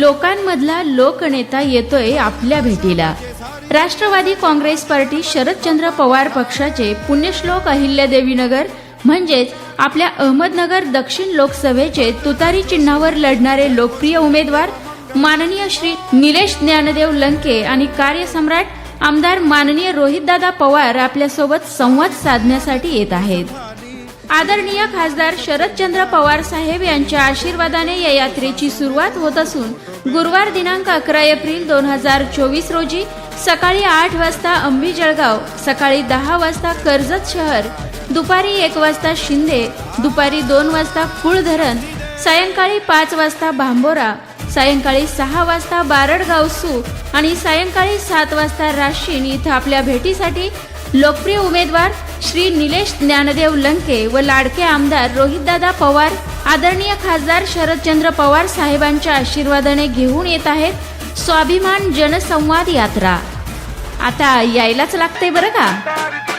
लोकांमधला लोकनेता येतोय आपल्या भेटीला. राष्ट्रवादी काँग्रेस पार्टी शरदचंद्र पवार पक्षाचे पुण्यश्लोक अहिल्यादेवीनगर म्हणजेच आपल्या अहमदनगर दक्षिण लोकसभेचे तुतारी चिन्हावर लढणारे लोकप्रिय उमेदवार माननीय श्री निलेश ज्ञानदेव लंके आणि कार्यसम्राट आमदार माननीय रोहितदादा पवार आपल्यासोबत संवाद साधण्यासाठी येत आहेत. आदरणीय खासदार शरदचंद्र पवार साहेब यांच्या आशीर्वादाने या यात्रेची सुरुवात होत असून गुरुवार दिनांक अकरा एप्रिल दोन हजार चोवीस रोजी सकाळी आठ वाजता अंबी जळगाव सकाळी दहा वाजता कर्जत शहर दुपारी एक वाजता शिंदे दुपारी दोन वाजता कुळधरण सायंकाळी पाच वाजता भांबोरा सायंकाळी सहा वाजता बारडगाव सू आणि सायंकाळी सात वाजता राशीन इथं आपल्या भेटीसाठी लोकप्रिय उमेदवार श्री निलेश ज्ञानदेव लंके व लाडके आमदार रोहितदादा पवार आदरणीय खासदार शरदचंद्र पवार साहेबांच्या आशीर्वादाने घेऊन येत आहेत स्वाभिमान जनसंवाद यात्रा. आता यायलाच लागते बरं का?